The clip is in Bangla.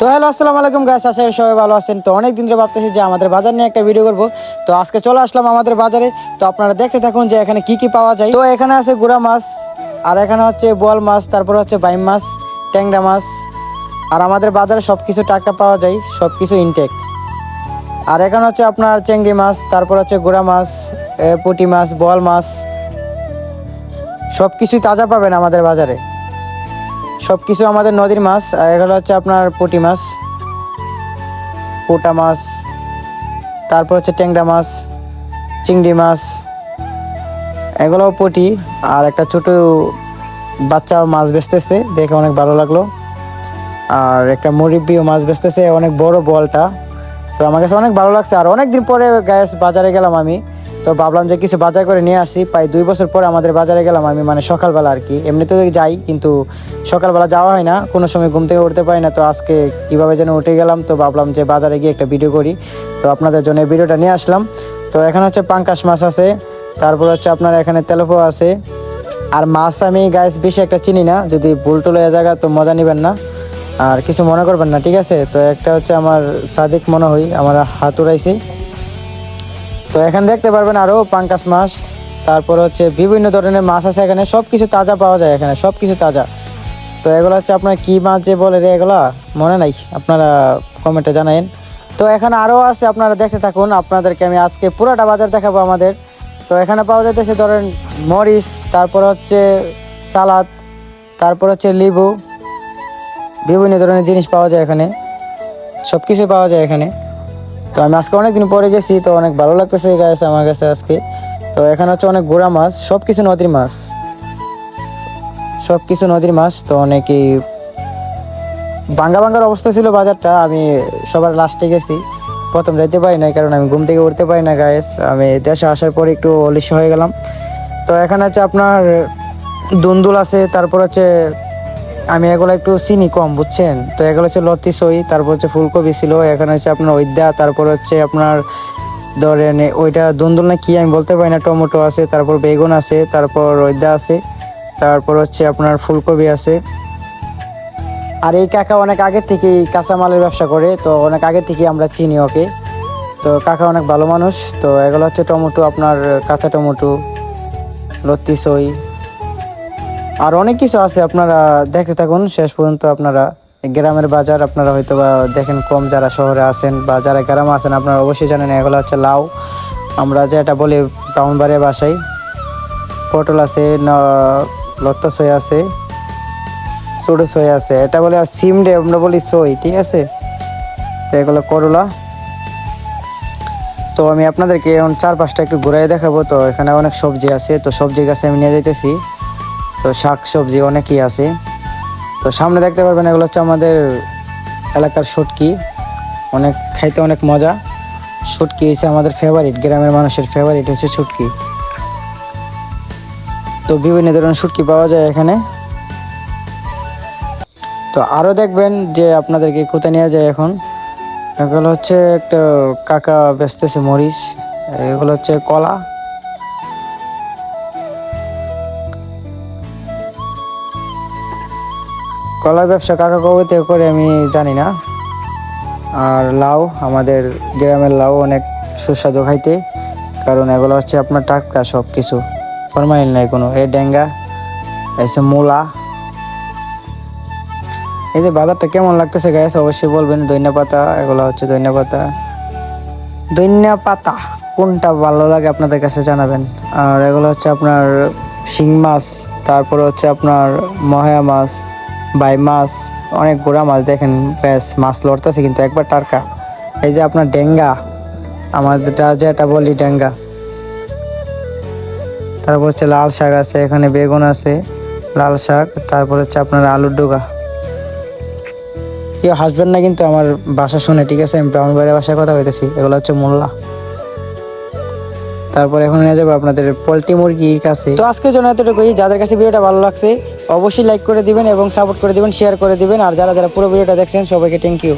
তো হ্যালো, আসসালামু আলাইকুম গাইস আশা করি সবাই ভালো আছেন। তো অনেক দিন ধরে ভাবতেছি যে আমাদের বাজার নিয়ে একটা ভিডিও করব। তো আজকে চলে আসলাম আমাদের বাজারে। তো আপনারা দেখতে থাকুন যে এখানে কি কি পাওয়া যায়। তো এখানে আছে গুড়া মাছ, আর এখানে হচ্ছে বোয়াল মাছ, তারপর হচ্ছে বাইম মাছ, ট্যাংরা মাছ। আর আমাদের বাজারে সব কিছু টাটকা পাওয়া যায় সব কিছু ইনটেক আর এখানে হচ্ছে আপনার চেংড়ি মাছ, তারপর হচ্ছে গুড়া মাছ পুঁটি মাছ, বোয়াল মাছ সব কিছুই তাজা পাবেন আমাদের বাজারে। সব কিছু আমাদের নদীর মাছ এগুলো হচ্ছে আপনার পুঁটি মাছ, পোটা মাছ, তারপর হচ্ছে ট্যাংরা মাছ, চিংড়ি মাছ এগুলো পুঁটি, আর একটা ছোট বাচ্চা মাছ বেচতেছে, দেখে অনেক ভালো লাগল। আর একটা মুরব্বিও মাছ বেচতেছে, অনেক বড় বলটা। তো আমার কাছে অনেক ভালো লাগছে, আর অনেক দিন পরে গ্যাস বাজারে গেলাম আমি। তো ভাবলাম যে কিছু বাজার করে নিয়ে আসি। প্রায় দুই বছর পরে আমাদের বাজারে গেলাম আমি মানে সকালবেলা আর কি। এমনিতে যাই, কিন্তু সকালবেলা যাওয়া হয় না। কোনো সময় ঘুম থেকে উঠতে পারি না। তো আজকে কীভাবে যেন উঠে গেলাম, তো ভাবলাম যে বাজারে গিয়ে একটা ভিডিও করি। তো আপনাদের জন্য ভিডিওটা নিয়ে আসলাম। তো এখানে হচ্ছে পাঙ্কাশ মাছ আছে। তারপর হচ্ছে আপনার এখানে তেলপো আছে। আর মাছ আমি গাছ বেশি একটা চিনি না। যদি ভুল টুল হয়ে জায়গা, তো মজা নেবেন না। আর কিছু মনে করবেন না, ঠিক আছে? তো একটা হচ্ছে আমার সাদিক মনে হই আমার হাত উড়াইছে তো এখানে দেখতে পারবেন আরও পাঙ্কাস মাছ, তারপর হচ্ছে বিভিন্ন ধরনের মাছ আছে এখানে সব কিছু তাজা পাওয়া যায় এখানে সব কিছু তাজা। তো এগুলো হচ্ছে আপনার কি মাছ যে বলে রে এগুলা, মনে নাই, আপনারা কমেন্টে জানাইন। তো এখানে আরও আছে, আপনারা দেখতে থাকুন, আপনাদেরকে আমি আজকে পুরোটা বাজার দেখাবো আমাদের। তো এখানে পাওয়া যাইতেছে ধরেন মরিচ, তারপর হচ্ছে সালাদ, তারপর হচ্ছে লেবু, বিভিন্ন ধরনের জিনিস পাওয়া যায় এখানে সব কিছু পাওয়া যায় এখানে। তো আমি আজকে অনেক দিন পরে গেছি, তো অনেক ভালো লাগতেছে গাছ আমার কাছে আজকে। তো এখানে হচ্ছে অনেক গোড়া মাছ সব কিছু নদীর মাছ। সব কিছু নদীর মাছ, তো অনেকেই বাঙ্গা বাঙ্গার অবস্থা ছিল বাজারটা, আমি সবার লাস্টে গেছি। প্রথম যাইতে পারি না কারণ আমি ঘুম থেকে উঠতে পারি না গায়েস আমি দেশে আসার পরে একটু অলিশ হয়ে গেলাম। তো এখানে হচ্ছে আপনার দুন্দুল আছে, তারপর হচ্ছে আমি এগুলো একটু চিনি কম, বুঝছেন? তো এগুলো হচ্ছে লতি সই, তারপর হচ্ছে ফুলকপি ছিল, এখানে হচ্ছে আপনার ওইদা তারপর হচ্ছে আপনার ধরেন ওইটা দুন্দুল না কি আমি বলতে পারি না, টমেটো আছে, তারপর বেগুন আছে, তারপর ওইদা আছে, তারপর হচ্ছে আপনার ফুলকপি আছে। আর এই কাকা অনেক আগে থেকেই কাঁচামালের ব্যবসা করে, তো অনেক আগে থেকেই আমরা চিনি ওকে। তো কাকা অনেক ভালো মানুষ, তো এগুলো হচ্ছে টমেটো, আপনার কাঁচা টমেটো লত্তি সই। আর অনেক কিছু আছে আপনারা দেখতে থাকুন। শেষ পর্যন্ত আপনারা গ্রামের বাজার আপনারা হয়তো বা দেখেন কম যারা শহরে আছেন বা যারা গ্রামে আছেন, আপনারা অবশ্যই জানেন এগুলো হচ্ছে লাউ। আমরা যেটা বলি ব্রাউনবাড়ি বাসায় পটল আছে লত্তা সই আছে, ছোটো সই আছে, এটা বলে সিম রে আমরা বলি সই, ঠিক আছে? তো এগুলো করলা। তো আমি আপনাদেরকে এখন চার পাঁচটা একটু ঘুরাই দেখাবো। তো এখানে অনেক সবজি আছে, তো সবজির কাছে আমি নিয়ে যাইতেছি। তো শাক সবজি অনেকই আছে। তো সামনে দেখতে পারবেন এগুলো হচ্ছে আমাদের এলাকার শুটকি। অনেক খাইতে অনেক মজা। শুটকি হচ্ছে আমাদের ফেভারিট গ্রামের মানুষের ফেভারিট হচ্ছে শুটকি। তো বিভিন্ন ধরনের শুটকি পাওয়া যায় এখানে। তো আরও দেখবেন যে আপনাদেরকে কোথায় নিয়ে যায় এখন। এগুলো হচ্ছে একটা কাকা বেচতেছে মরিচ, এগুলো হচ্ছে কলা। কলার ব্যবসা কাকা কবে করে আমি জানি না। আর লাউ, আমাদের গ্রামের লাউ অনেক সুস্বাদু খাইতে, কারণ এগুলো হচ্ছে আপনার টাটকা সব কিছু ফরমাইল নাই কোনো। এ ডেঙ্গা, এসে মূলা। এই যে বাজারটা কেমন লাগতেছে গ্যাস অবশ্যই বলবেন। দৈন্য পাতা, এগুলো হচ্ছে দৈন্য পাতা। দৈন্য পাতা, কোনটা ভালো লাগে আপনাদের কাছে জানাবেন। আর এগুলো হচ্ছে আপনার শিং মাছ, তারপরে হচ্ছে আপনার মহায়া মাছ। বাই মাছ, অনেক গোড়া মাছ দেখেন, ব্যাস, মাছ লড়তেছে কিন্তু একবার টারকা। এই যে আপনার ডেঙ্গা, আমাদেরটা যেটা বলি ডেঙ্গা। তারপর হচ্ছে লাল শাক আছে, এখানে বেগুন আছে, লাল শাক, তারপর হচ্ছে আপনার আলুর ডোগা। কেউ হাসবেন না কিন্তু আমার বাসা শুনে, ঠিক আছে? আমি ব্রাউন বাইরের বাসায় কথা কইতেছি, এগুলো হচ্ছে মোল্লা। তারপর এখন নিয়ে যাব আপনাদের পোলট্রি মুরগির কাছে। তো আজকের জন্য এতটুকুই। যাদের কাছে ভিডিওটা ভালো লাগছে অবশ্যই লাইক করে দিবেন এবং সাপোর্ট করে দিবেন শেয়ার করে দিবেন। আর যারা যারা পুরো ভিডিওটা দেখছেন, সবাইকে থ্যাংক ইউ